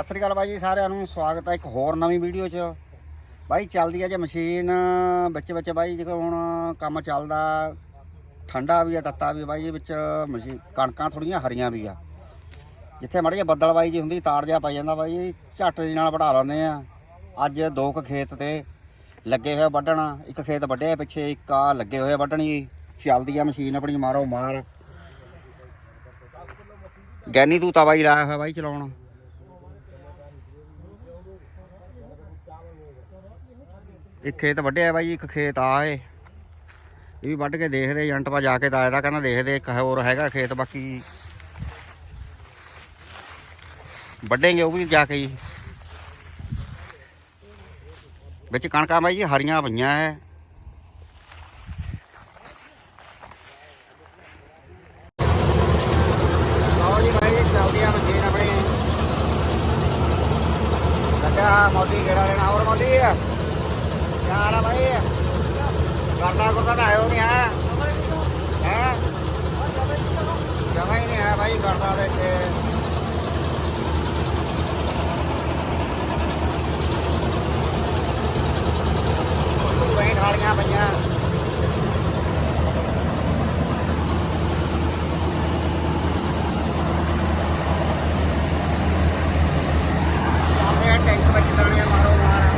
ਸਤਿ ਸ੍ਰੀ ਅਕਾਲ ਬਾਈ ਜੀ, ਸਾਰਿਆਂ ਨੂੰ ਸਵਾਗਤ ਹੈ ਇੱਕ ਹੋਰ ਨਵੀਂ ਵੀਡੀਓ 'ਚ। ਬਾਈ, ਚੱਲਦੀ ਹੈ ਜੇ ਮਸ਼ੀਨ, ਵਿੱਚ ਵਿੱਚ ਬਾਈ ਜਿਹੜਾ ਹੁਣ ਕੰਮ ਚੱਲਦਾ। ਠੰਡਾ ਵੀ ਆ ਤੱਤਾ ਵੀ ਬਾਈ ਵਿੱਚ ਮਸ਼ੀਨ ਕਣਕਾਂ ਥੋੜੀਆਂ ਹਰੀਆਂ ਵੀ ਆ। ਜਿੱਥੇ ਮੜੀ ਬੱਦਲ ਬਾਈ ਜੀ ਹੁੰਦੀ, ਤਾੜ ਜਿਹਾ ਪੈ ਜਾਂਦਾ ਬਾਈ ਝੱਟ ਦੇ ਨਾਲ ਵਢਾ ਲੈਂਦੇ ਆ। ਅੱਜ ਦੋ ਕੁ ਖੇਤ ਤੇ ਲੱਗੇ ਹੋਏ ਵੱਢਣ, ਇੱਕ ਖੇਤ ਵੱਢਿਆ ਪਿੱਛੇ, ਇੱਕ ਆ ਲੱਗੇ ਹੋਏ ਵੱਢਣ ਜੀ। ਚੱਲਦੀ ਆ ਮਸ਼ੀਨ ਆਪਣੀ ਮਾਰੋ ਮਾਰ ਗੈਨੀ ਤੂਤਾ ਬਾਈ ਲਾਇਆ ਹੋਇਆ ਬਾਈ ਚਲਾਉਣ। ਇੱਕ ਖੇਤ ਵੱਢਿਆ ਬਾਈ, ਇੱਕ ਖੇਤ ਆ ਏ ਇਹ ਵੀ ਵੱਢ ਕੇ ਦੇਖਦੇ, ਏਜੰਟ ਪਾ ਜਾ ਕੇ ਤਾਂ ਆਇਆ ਤਾਂ ਕਹਿੰਦਾ ਦੇਖਦੇ, ਇੱਕ ਹੋਰ ਹੈਗਾ ਖੇਤ ਬਾਕੀ। ਵੱਢੇਂਗੇ ਉਹ ਵੀ ਜਾ ਕੇ ਜੀ। ਵਿੱਚ ਕਣਕਾਂ ਬਾਈ ਜੀ, ਹਰੀਆਂ ਪਈਆਂ ਐ। ਮੋਦੀ ਕਿਹੜਾ ਲੈਣਾ ਹੋਰ ਮੋਦੀ। ਆ ਕੀ ਹਾਲ ਆ ਬਾਈ। ਕਰਦਾ ਕਰਦਾ ਤਾਂ ਆਇਓ ਨਹੀਂ ਆ। ਹੈ? ਜਮਾ ਹੀ ਨਹੀਂ ਆਇਆ ਬਾਈ ਕਰਦਾ ਤੇ ਇੱਥੇ ਬੈਠ ਵਾਲੀਆਂ ਪਈਆਂ ਆਪਣੇ ਟੈਂਕ ਵਿੱਚ ਦਾਣੇ ਮਾਰੋ ਮਾਰ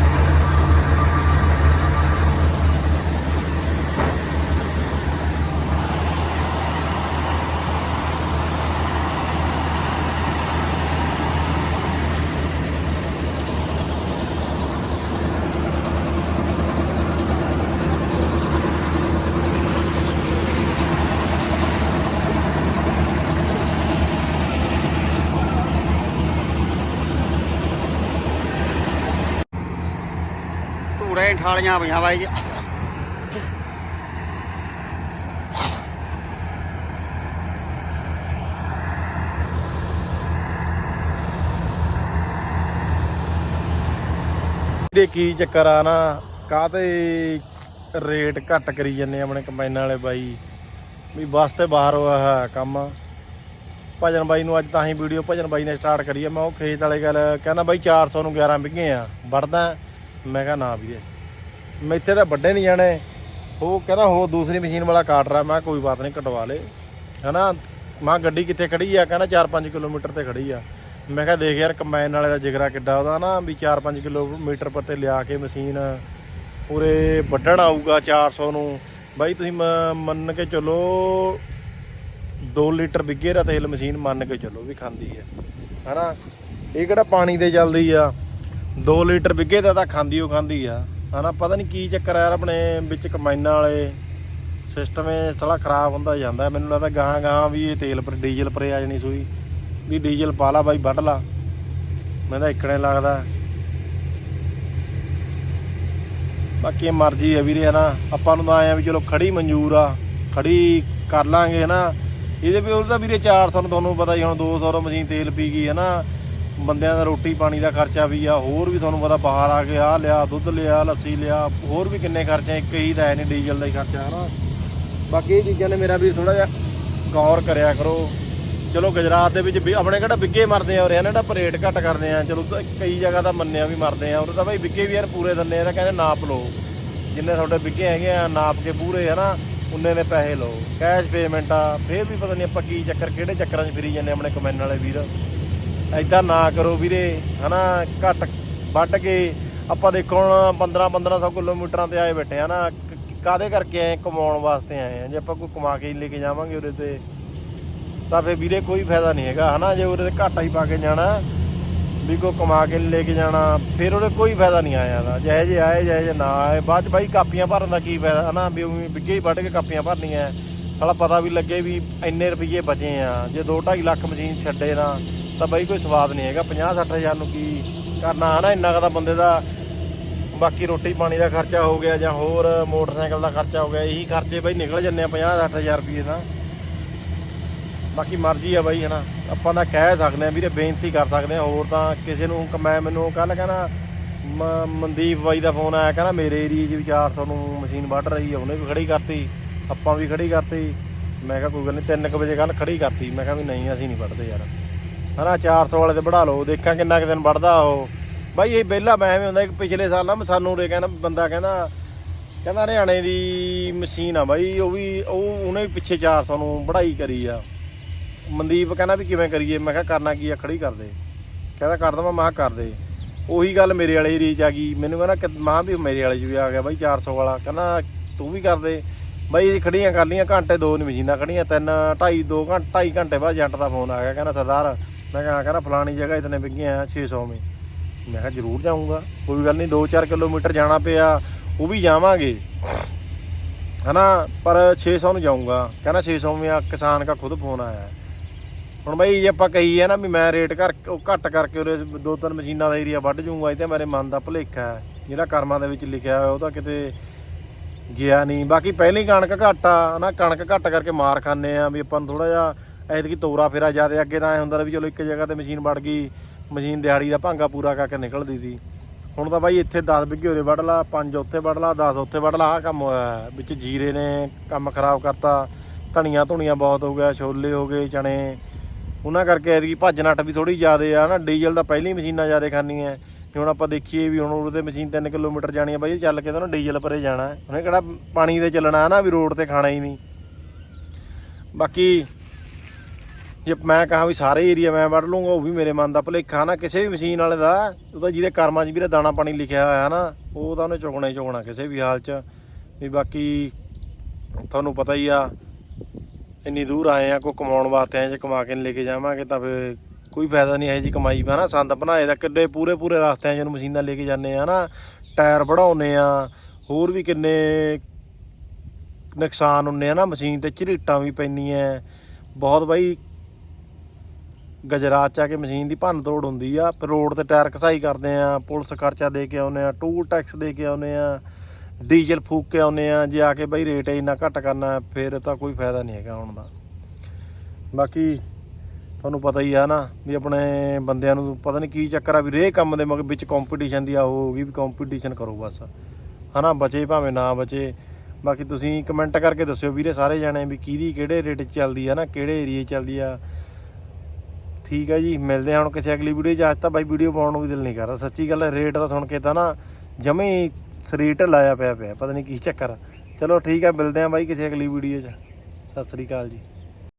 ਧੂੜੇ ਠਾਲੀਆਂ ਪਈਆਂ ਬਾਈ ਜੀ। ਦੇ ਕੀ ਚੱਕਰ ਆ ਨਾ ਕਾਹਤੇ ਰੇਟ ਘੱਟ ਕਰੀ ਜੰਨੇ ਆਪਣੇ ਕੰਬਾਈਨਾਂ ਵਾਲੇ ਬਾਈ। ਵੀ ਬਸ ਤੇ ਬਾਹਰ ਹੋਇਆ ਕੰਮ। ਭਜਨ ਬਾਈ ਨੂੰ ਅੱਜ ਤਾਂ ਹੀ ਵੀਡੀਓ ਭਜਨ ਬਾਈ ਨੇ ਸਟਾਰਟ ਕਰੀ ਆ। ਮੈਂ ਉਹ ਖੇਤ ਵਾਲੇ ਗੱਲ ਕਹਿੰਦਾ ਬਾਈ 400 ਨੂੰ 11 ਵਿਗੇ ਆ। ਵੜਦਾ ਮੈਂ ਕਿਹਾ ਨਾ ਵੀਰੇ। ਮੈਂ ਇੱਥੇ ਤਾਂ ਵੱਡੇ ਨਹੀਂ ਜਾਣੇ। ਉਹ ਕਹਿੰਦਾ ਹੋ ਦੂਸਰੀ ਮਸ਼ੀਨ ਵਾਲਾ ਕਾਟ ਰਿਹਾ ਮੈਂ ਕਿਹਾ, ਕੋਈ ਬਾਤ ਨਹੀਂ, ਕਟਵਾ ਲੇ। ਹਨਾ? ਮਾਂ ਗੱਡੀ ਕਿੱਥੇ ਖੜੀ ਆ? ਕਹਿੰਦਾ 4-5 ਕਿਲੋਮੀਟਰ ਤੇ ਖੜੀ ਆ। ਮੈਂ ਕਿਹਾ, ਦੇਖ ਯਾਰ, ਕੰਬਾਈਨ ਵਾਲੇ ਦਾ ਜਿਗਰਾ ਕਿੱਡਾ ਉਹਦਾ ਨਾ, ਵੀ 4-5 ਕਿਲੋਮੀਟਰ ਪਰ ਤੇ ਲਿਆ ਕੇ ਮਸ਼ੀਨ ਪੂਰੇ ਵੱਢਣ ਆਊਗਾ 400 ਨੂੰ। ਬਾਈ, ਤੁਸੀਂ ਮ- ਮੰਨ ਕੇ ਚੱਲੋ 2 ਲੀਟਰ ਵਿੱਗੇ ਦਾ ਤੇਲ ਮਸ਼ੀਨ ਮੰਨ ਕੇ ਚੱਲੋ ਵੀ ਖਾਂਦੀ ਹੈ। ਹਨਾ? ਇਹ ਕਿਹੜਾ ਪਾਣੀ ਦੇ ਚੱਲਦੀ ਆ? 2 ਲੀਟਰ ਵਿੱਗੇ ਦਾ ਤਾਂ ਖਾਂਦੀ ਉਹ ਖਾਂਦੀ ਆ। ਹਨਾ, ਪਤਾ ਨਹੀਂ ਕੀ ਚੱਕਰ ਆ ਯਾਰ, ਆਪਣੇ ਵਿੱਚ ਕਮਾਈਨਾਂ ਵਾਲੇ ਸਿਸਟਮ ਇਹ ਥੋੜਾ ਖਰਾਬ ਹੁੰਦਾ ਜਾਂਦਾ। ਮੈਨੂੰ ਲੱਗਦਾ ਗਾਹਾਂ ਗਾਹਾਂ ਵੀ ਇਹ ਤੇਲ ਪਰ, ਡੀਜ਼ਲ ਪਰੇ ਆ ਜਾਣੀ ਸੂਈ। ਵੀ ਡੀਜ਼ਲ ਪਾ ਲਾ ਬਾਈ, ਵੱਢ ਲਾ। ਮੈਂ ਤਾਂ ਇਕੜੇ ਲੱਗਦਾ। ਬਾਕੀ ਮਰਜ਼ੀ ਹੈ ਵੀਰੇ, ਹਨਾ। ਆਪਾਂ ਨੂੰ ਤਾਂ ਆਇਆ ਵੀ ਚਲੋ ਖੜੀ ਮਨਜ਼ੂਰ ਆ, ਖੜੀ ਕਰ ਲਾਂਗੇ, ਹਨਾ। ਇਹਦੇ ਵੀ ਉਹਦਾ ਵੀਰੇ 400 ਨੂੰ ਤੁਹਾਨੂੰ ਪਤਾ ਹੀ ਹੁਣ 200 ਰੁਪਏ ਮਸ਼ੀਨ ਤੇਲ ਪੀ ਗਈ, ਹਨਾ। ਬੰਦਿਆਂ ਦਾ ਰੋਟੀ ਪਾਣੀ ਦਾ ਖਰਚਾ ਵੀ ਆ, ਹੋਰ ਵੀ ਤੁਹਾਨੂੰ ਪਤਾ ਬਾਹਰ ਆ ਕੇ ਆ ਲਿਆ, ਦੁੱਧ ਲਿਆ, ਲੱਸੀ ਲਿਆ, ਹੋਰ ਵੀ ਕਿੰਨੇ ਖਰਚੇ ਇੱਕ ਹੀ ਤਾਂ ਹੈ ਨਹੀਂ ਡੀਜ਼ਲ ਦਾ ਹੀ ਖਰਚਾ, ਹਨਾ? ਬਾਕੀ ਇਹ ਚੀਜ਼ਾਂ ਨੇ ਮੇਰਾ ਵੀ ਥੋੜਾ ਜਿਹਾ ਗੌਰ ਕਰਿਆ ਕਰੋ। ਚਲੋ ਗੁਜਰਾਤ ਦੇ ਵਿੱਚ ਵੀ ਆਪਣੇ ਕਿਹੜਾ ਵਿੱਗੇ ਮਰਦੇ ਆ ਔਰ ਇਹਨਾਂ ਦਾ ਰੇਟ ਘੱਟ ਕਰਦੇ ਆ, ਚਲੋ ਤਾਂ ਕਈ ਜਗ੍ਹਾ ਤਾਂ ਮੰਨਿਆ ਵੀ ਮਰਦੇ ਆ ਔਰ ਤਾਂ ਭਾਈ ਵਿੱਗੇ ਵੀ ਯਾਰ ਪੂਰੇ ਦੰਨੇ ਆ, ਤਾਂ ਕਹਿੰਦੇ ਨਾਪ ਲਓ। ਜਿੰਨੇ ਤੁਹਾਡੇ ਵਿੱਗੇ ਹੈਗੇ ਆ, ਨਾਪ ਕੇ ਪੂਰੇ, ਹਨਾ? ਉਨੇ ਦੇ ਪੈਸੇ ਲਓ। ਕੈਸ਼ ਪੇਮੈਂਟ ਆ, ਫੇਰ ਵੀ ਪਤਾ ਨਹੀਂ ਆਪਾਂ ਕੀ ਚੱਕਰ, ਕਿਹੜੇ ਚੱਕਰਾਂ 'ਚ ਫਿਰੀ ਜਾਂਦੇ ਆਪਣੇ ਕਮੈਨ ਵਾਲੇ ਵੀਰ। ਐਦਾਂ ਨਾ ਕਰੋ ਵੀਰੇ, ਹਨਾ, ਘੱਟ ਵੱਢ ਕੇ ਆਪਾਂ ਦੇਖੋ ਹੁਣ 15 1500 ਕਿਲੋਮੀਟਰਾਂ ਤੇ ਆਏ ਬੈਠੇ ਆ ਨਾ ਕਾਹਦੇ ਕਰਕੇ ਆਏ, ਕਮਾਉਣ ਵਾਸਤੇ ਆਏ ਆ? ਜੇ ਆਪਾਂ ਕੋਈ ਕਮਾ ਕੇ ਹੀ ਲੈ ਕੇ ਜਾਵਾਂਗੇ ਉਹਦੇ ਤੇ, ਤਾਂ ਫੇ ਵੀਰੇ ਕੋਈ ਫਾਇਦਾ ਨਹੀਂ ਹੈਗਾ, ਹਨਾ? ਜੇ ਉਹਦੇ ਤੇ ਘਾਟਾ ਹੀ ਪਾ ਕੇ ਜਾਣਾ, ਵੀ ਕੋ ਕਮਾ ਕੇ ਲੈ ਕੇ ਜਾਣਾ, ਫਿਰ ਉਹਦੇ ਕੋਈ ਫਾਇਦਾ ਨਹੀਂ ਆਇਆ ਦਾ ਜਿਹੇ ਜੇ ਆਏ, ਜਿਹੇ ਜੇ ਨਾ ਆਏ, ਬਾਅਦ ਚ ਬਾਈ ਕਾਪੀਆਂ ਭਰਨ ਦਾ ਕੀ ਫਾਇਦਾ, ਹਨਾ? ਵੀ ਉਵੇਂ ਵਿੱਗੇ ਹੀ ਵੱਢ ਕੇ ਕਾਪੀਆਂ ਭਰਨੀਆਂ। ਸਾਲਾ ਪਤਾ ਵੀ ਲੱਗੇ ਵੀ ਇੰਨੇ ਰੁਪਏ ਬਚੇ ਆ, ਜੇ 2.5 ਲੱਖ ਮਸ਼ੀਨ ਛੱਡੇ ਨਾ ਤਾਂ ਬਾਈ ਕੋਈ ਸਵਾਦ ਨਹੀਂ ਹੈਗਾ। 50 60 ਹਜ਼ਾਰ ਨੂੰ ਕੀ ਕਰਨਾ ਹਨਾ? ਇੰਨਾ ਕੁ ਤਾਂ ਬੰਦੇ ਦਾ ਬਾਕੀ ਰੋਟੀ ਪਾਣੀ ਦਾ ਖਰਚਾ ਹੋ ਗਿਆ ਜਾਂ ਹੋਰ ਮੋਟਰਸਾਈਕਲ ਦਾ ਖਰਚਾ ਹੋ ਗਿਆ, ਇਹੀ ਖਰਚੇ ਬਾਈ ਨਿਕਲ ਜੰਨੇ ਆ 50 60 ਹਜ਼ਾਰ ਰੁਪਏ ਦਾ ਬਾਕੀ ਮਰਜ਼ੀ ਆ ਬਾਈ ਹਨਾ। ਆਪਾਂ ਤਾਂ ਕਹਿ ਸਕਦੇ ਆ ਵੀਰੇ, ਬੇਨਤੀ ਕਰ ਸਕਦੇ ਆ। ਹੋਰ ਤਾਂ ਕਿਸੇ ਨੂੰ ਮੈਂ ਮੈਨੂੰ ਕੱਲ ਕਹਿੰਦਾ, ਮ- ਮਨਦੀਪ ਬਾਈ ਦਾ ਫੋਨ ਆਇਆ, ਕਹਿੰਦਾ ਮੇਰੇ ਏਰੀਏ 'ਚ ਵੀ 400 ਨੂੰ ਮਸ਼ੀਨ ਵੱਢ ਰਹੀ ਆ, ਉਹਨੇ ਵੀ ਖੜੀ ਕਰਤੀ, ਆਪਾਂ ਵੀ ਖੜੀ ਕਰਤੀ। ਮੈਂ ਕਿਹਾ ਕੋਈ ਗੱਲ ਨਹੀਂ 3 ਵਜੇ ਕੱਲ ਖੜੀ ਕਰਤੀ। ਮੈਂ ਕਿਹਾ ਵੀ ਨਹੀਂ, ਅਸੀਂ ਨਹੀਂ ਵੱਢਦੇ ਯਾਰ। ਹਨਾ 400 ਵਾਲੇ ਤੇ ਵੜਾ ਲਓ, ਦੇਖਾਂ ਕਿੰਨਾ ਕੁ ਦਿਨ ਵੜਦਾ ਉਹ। ਬਾਈ, ਇਹ ਪਹਿਲਾਂ ਮੈਂ ਵੀ ਹੁੰਦਾ, ਇੱਕ ਪਿਛਲੇ ਸਾਲ ਨਾ ਸਾਨੂੰ ਰੇ ਕਹਿੰਦਾ, ਬੰਦਾ ਕਹਿੰਦਾ ਕਹਿੰਦਾ ਹਰਿਆਣੇ ਦੀ ਮਸ਼ੀਨ ਆ ਬਾਈ, ਉਹ ਵੀ, ਉਹ ਉਹਨੇ ਵੀ ਪਿੱਛੇ 400 ਨੂੰ ਵੜਾਈ ਕਰੀ ਆ। ਮਨਦੀਪ ਕਹਿੰਦਾ ਵੀ ਕਿਵੇਂ ਕਰੀਏ, ਮੈਂ ਕਿਹਾ ਕਰਨਾ ਕੀ ਆ, ਖੜੀ ਕਰ ਦੇ। ਕਹਿੰਦਾ ਕਰ ਦਵਾਂ, ਮੈਂ ਕਿਹਾ ਕਰ ਦੇ। ਉਹੀ ਗੱਲ ਮੇਰੇ ਵਾਲੇ ਰੀਚ ਆ ਗਈ, ਮੈਨੂੰ ਕਹਿੰਦਾ ਕਿ, ਮਾਂ ਵੀ ਮੇਰੇ ਵਾਲੇ 'ਚ ਵੀ ਆ ਗਿਆ ਬਾਈ 400 ਵਾਲਾ, ਕਹਿੰਦਾ ਤੂੰ ਵੀ ਕਰ ਦੇ। ਬਾਈ ਇਹ ਖੜੀਆਂ ਕਰ ਲੀਆਂ ਘੰਟੇ ਦੋ ਨਹੀਂ ਮਸ਼ੀਨਾਂ ਖੜੀਆਂ, ਤਿੰਨ, ਢਾਈ, ਦੋ ਘੰਟੇ ਢਾਈ ਘੰਟੇ ਬਾਅਦ ਏਜੰਟ ਦਾ ਫੋਨ ਆ ਗਿਆ, ਕਹਿੰਦਾ ਸਰਦਾਰ ਮੈਂ ਕਿਹਾ ਕਹਿੰਦਾ ਫਲਾਣੀ ਜਗ੍ਹਾ ਇਤਨੇ ਵਿਕੀਆਂ ਆ 600 ਮੇ। ਮੈਂ ਕਿਹਾ ਜ਼ਰੂਰ ਜਾਊਂਗਾ। ਕੋਈ ਗੱਲ ਨਹੀਂ 2-4 ਕਿਲੋਮੀਟਰ ਜਾਣਾ ਪਿਆ, ਉਹ ਵੀ ਜਾਵਾਂਗੇ। ਹਨਾ, ਪਰ 600 ਨੂੰ ਜਾਊਂਗਾ। ਕਹਿੰਦਾ 600 ਮੇ ਕਿਸਾਨ ਦਾ ਖੁਦ ਫੋਨ ਆਇਆ। ਹੁਣ ਬਈ ਜੇ ਆਪਾਂ ਕਹੀਏ ਨਾ ਵੀ ਮੈਂ ਰੇਟ ਕਰ, ਉਹ ਘੱਟ ਕਰਕੇ ਉਹਦੇ ਦੋ ਤਿੰਨ ਮਸ਼ੀਨਾਂ ਦਾ ਏਰੀਆ ਵੱਢ ਜੂੰਗਾ, ਇਹ ਤੇ ਮੇਰੇ ਮਨ ਦਾ ਭੁਲੇਖਾ ਹੈ। ਜਿਹੜਾ ਕਰਮਾਂ ਦੇ ਵਿੱਚ ਲਿਖਿਆ ਹੋਇਆ, ਉਹ ਤਾਂ ਕਿਤੇ ਗਿਆ ਨਹੀਂ। ਬਾਕੀ ਪਹਿਲੀ ਕਣਕ ਘੱਟ ਆ ਨਾ ਕਣਕ ਘੱਟ ਕਰਕੇ ਮਾਰ ਖਾਂਦੇ ਆ, ਵੀ ਆਪਾਂ ਨੂੰ ਥੋੜਾ ਜਿਹਾ ਐਤਕੀ ਤੋਰਾ ਫੇਰਾ ਜ਼ਿਆਦਾ ਅੱਗੇ ਤਾਂ ਐ ਹੁੰਦਾ ਵੀ ਚਲੋ ਇੱਕ ਜਗ੍ਹਾ ਤੇ ਮਸ਼ੀਨ ਵੜ ਗਈ, ਮਸ਼ੀਨ ਦਿਹਾੜੀ ਦਾ ਭਾਂਗਾ ਪੂਰਾ ਕਰਕੇ ਨਿਕਲਦੀ ਸੀ ਹੁਣ ਤਾਂ ਬਾਈ ਇੱਥੇ 10 ਬਿੱਗੇ ਉਰੇ ਵੜ ਲਾ 5 ਉੱਥੇ ਵੜ ਲਾ 10 ਉੱਥੇ ਵੜ ਲਾ ਆ ਕੰਮ ਹੋਇਆ ਵਿੱਚ ਜੀਰੇ ਨੇ ਕੰਮ ਖਰਾਬ ਕਰਤਾ ਧਣੀਆਂ ਧੁਣੀਆਂ ਬਹੁਤ ਹੋ ਗਿਆ, ਛੋਲੇ ਹੋ ਗਏ ਚਣੇ ਉਹਨਾਂ ਕਰਕੇ ਐਤਕੀ ਭੱਜ ਨੱਟ ਵੀ ਥੋੜੀ ਜ਼ਿਆਦੇ ਆ ਨਾ, ਡੀਜ਼ਲ ਤਾਂ ਪਹਿਲੀ ਮਸ਼ੀਨਾਂ ਜ਼ਿਆਦੇ ਖਾਂਦੀਆਂ ਜੇ ਹੁਣ ਆਪਾਂ ਦੇਖੀਏ ਵੀ ਹੁਣ ਉਹਦੇ ਮਸ਼ੀਨ 3 ਕਿਲੋਮੀਟਰ ਜਾਣੀ ਆ ਬਾਈ, ਚੱਲ ਕੇ ਤਾਂ ਨਾ ਡੀਜ਼ਲ ਪਰੇ ਜਾਣਾ। ਉਹਨੇ ਕਿਹੜਾ ਪਾਣੀ ਤੇ ਚੱਲਣਾ ਨਾ, ਵੀ ਰੋਡ ਤੇ ਖਾਣਾ ਹੀ ਨਹੀਂ। ਬਾਕੀ ਜੇ ਮੈਂ ਕਹਾਂ ਵੀ ਸਾਰੇ ਏਰੀਆ ਮੈਂ ਵੱਢ ਲੂੰਗਾ ਉਹ ਵੀ ਮੇਰੇ ਮਨ ਦਾ ਭੁਲੇਖਾ ਨਾ, ਕਿਸੇ ਵੀ ਮਸ਼ੀਨ ਵਾਲੇ ਦਾ, ਉਹ ਤਾਂ ਜਿਹਦੇ ਕਰਮਾਂ 'ਚ ਵੀਰੇ ਦਾਣਾ ਪਾਣੀ ਲਿਖਿਆ ਹੋਇਆ ਹੈ ਨਾ, ਉਹ ਤਾਂ ਉਹਨੇ ਚੁਗਣਾ ਹੀ ਚੁਗਣਾ, ਕਿਸੇ ਵੀ ਹਾਲ 'ਚ। ਵੀ ਬਾਕੀ ਤੁਹਾਨੂੰ ਪਤਾ ਹੀ ਆ, ਇੰਨੀ ਦੂਰ ਆਏ ਆ, ਕੋਈ ਕਮਾਉਣ ਵਾਸਤੇ ਆਏ ਜੇ, ਕਮਾ ਕੇ ਨਹੀਂ ਲੈ ਕੇ ਜਾਵਾਂਗੇ, ਤਾਂ ਫਿਰ ਕੋਈ ਫਾਇਦਾ ਨਹੀਂ ਹੈ ਜੀ ਕਮਾਈ ਦਾ ਨਾ, ਸੰਦ ਬਣਾਏ ਦਾ, ਕਿੱਡੇ ਪੂਰੇ ਪੂਰੇ ਰਸਤਿਆਂ 'ਚ ਨੂੰ ਮਸ਼ੀਨਾਂ ਲੈ ਕੇ ਜਾਂਦੇ ਆ ਨਾ, ਟਾਇਰ ਵੜਾਉਨੇ ਆ, ਹੋਰ ਵੀ ਕਿੰਨੇ ਨੁਕਸਾਨ ਹੁੰਨੇ ਆ ਨਾ, ਮਸ਼ੀਨ ਤੇ ਝਰੀਟਾਂ ਵੀ ਪੈਂਦੀਆਂ, ਬਹੁਤ ਬਾਈ ਗਜਰਾਤ ਚ ਆ ਕੇ ਮਸ਼ੀਨ ਦੀ ਭੰਨ ਤੋੜ ਹੁੰਦੀ ਆ, ਫਿਰ ਰੋਡ ਤੇ ਟਾਇਰ ਕਸਾਈ ਕਰਦੇ ਆ, ਪੁਲਿਸ ਖਰਚਾ ਦੇ ਕੇ ਆਉਨੇ ਆ, ਟੂਲ ਟੈਕਸ ਦੇ ਕੇ ਆਉਨੇ ਆ, ਡੀਜ਼ਲ ਫੂਕ ਕੇ ਆਉਨੇ ਆ, ਜੇ ਆ ਕੇ ਬਈ ਰੇਟ ਇੰਨਾ ਘੱਟ ਕਰਨਾ, ਫਿਰ ਤਾਂ ਕੋਈ ਫਾਇਦਾ ਨਹੀਂ ਹੈਗਾ ਹੁਣ ਦਾ। ਬਾਕੀ ਤੁਹਾਨੂੰ ਪਤਾ ਹੀ ਆ ਨਾ, ਵੀ ਆਪਣੇ ਬੰਦਿਆਂ ਨੂੰ ਪਤਾ ਨਹੀਂ ਕੀ ਚੱਕਰ ਆ, ਵੀ ਰੇ ਕੰਮ ਦੇ ਮਗਰ ਵਿੱਚ ਕੰਪੀਟੀਸ਼ਨ ਦੀ ਆ, ਉਹ ਹੋ ਗਈ ਵੀ ਕੰਪੀਟੀਸ਼ਨ ਕਰੋ ਬਸ। ਹਨਾ, ਬਚੇ ਭਾਵੇਂ ਨਾ ਬਚੇ। ਬਾਕੀ ਤੁਸੀਂ ਕਮੈਂਟ ਕਰਕੇ ਦੱਸਿਓ ਵੀਰੇ ਸਾਰੇ ਜਾਣੇ, ਵੀ ਕਿਹਦੀ ਕਿਹੜੇ ਰੇਟ 'ਚ ਚੱਲਦੀ ਆ ਨਾ, ਕਿਹੜੇ ਏਰੀਏ ਚੱਲਦੀ ਆ। ਠੀਕ ਹੈ ਜੀ, ਮਿਲਦੇ ਹਾਂ ਹੁਣ ਕਿਸੇ ਅਗਲੀ ਵੀਡੀਓ 'ਚ। ਅੱਜ ਤਾਂ ਬਾਈ ਵੀਡੀਓ ਪਾਉਣ ਨੂੰ ਵੀ ਦਿਲ ਨਹੀਂ ਕਰਦਾ। ਸੱਚੀ ਗੱਲ ਹੈ ਰੇਟ ਦਾ ਸੁਣ ਕੇ ਤਾਂ ਨਾ ਜਮੇ ਹੀ ਸਰੀਰ ਢਲਾਇਆ ਪਿਆ ਪਿਆ, ਪਤਾ ਨਹੀਂ ਕੀ ਚੱਕਰ। ਚਲੋ ਠੀਕ ਹੈ, ਮਿਲਦੇ ਹਾਂ ਬਾਈ ਕਿਸੇ ਅਗਲੀ ਵੀਡੀਓ 'ਚ। ਸਤਿ ਸ੍ਰੀ ਅਕਾਲ ਜੀ।